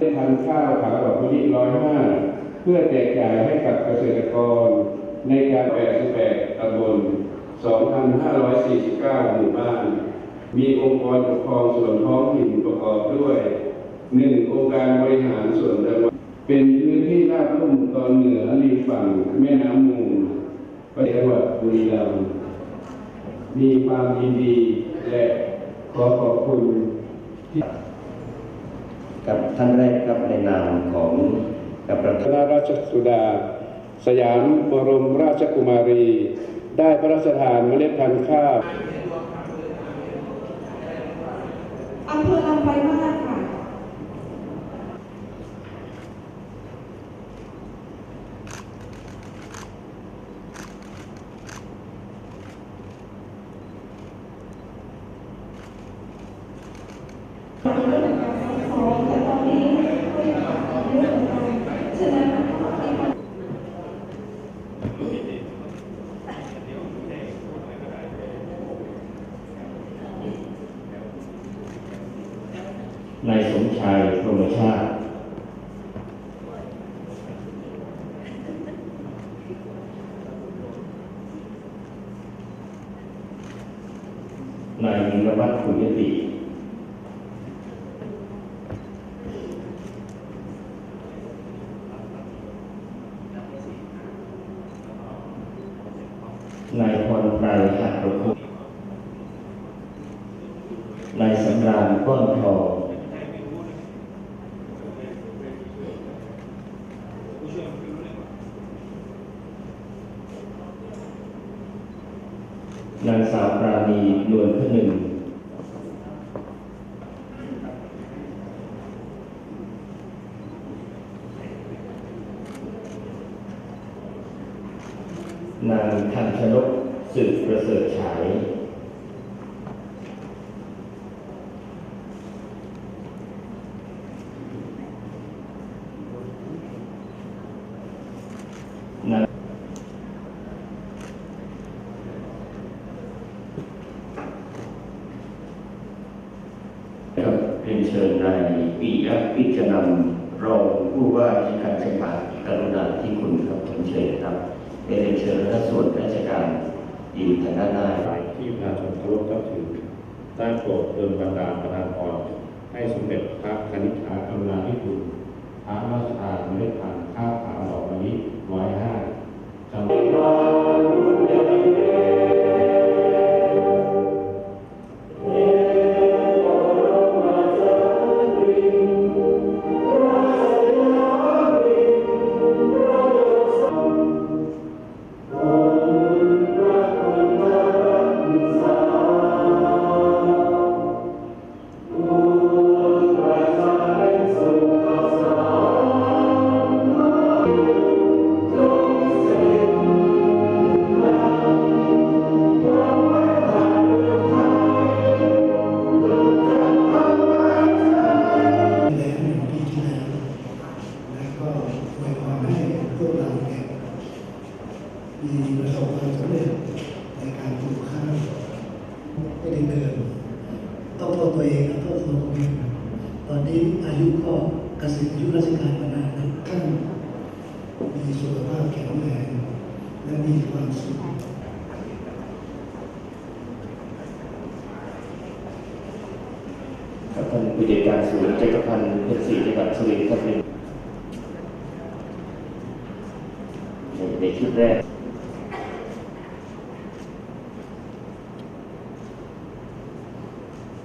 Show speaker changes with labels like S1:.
S1: ได้ทำข้าวขาวดอกมะลิร้อยห้าเพื่อแจกจ่ายให้กับเกษตรกร ในการ88ตำบล2,549 หมู่บ้าน มีองค์กรปกครองส่วนท้องถิ่นประกอบด้วย 1. องค์การบริหารส่วนจังหวัดเป็นพื้นที่ราบลุ่มตอนเหนือริมฝั่งแม่น้ำมูลประเทศจังหวัดบุรีรัมย์มีความยินดีและขอขอบคุณที่
S2: กับท่านแรกครับในนามของกับประ
S1: ค
S2: ธาน
S1: ณะราชสุดา สยามบรมราชกุมารี ได้พระราชทานเมล็ดพันธุ์ข้าว
S3: อำเภอลำปลายมาศค่ะ
S2: นายสมชายพรหมชาตินายวิรวัฒน์คุณยติ นายพรไพรหัตถประคุณนายสำราญก้อนทองนางสาวปราณีนวลพนึ่ง นางทันชนกสืบประเสริฐฉายนางครับเรียนเชิญนายปียะพิจนันท์รองผู้ว่าราชการจังหวัดกรุณาที่คุณครับผมเชิญครับเรียนเชิญและส่วนราชการยืนทางด้านหน้า
S4: ยที่ประชาชนเคารพนับถือได้โปรดเติมบันดาลประทานพรให้สมเด็จพระคณิษฐากรุณาธิคุณพระราชทานเมล็ดพันธุ์ข้าวขาวดอกมะลิร้อยห้า
S5: มีประสบความสำเร็จในการปลูกข้าวไม่ได้เดินต้องโทษตัวเองนะโทษตัวเองตอนนี้อายุก็เกษียณอายุราชการมานานแล้วท่านมีสุขภาพแข็งแรงและมีความสุข
S2: ครับท่านผู้จัดการศูนย์จักรพันธ์เพชรศรีจังหวัดสุรินทร์ครับในในชุดแรก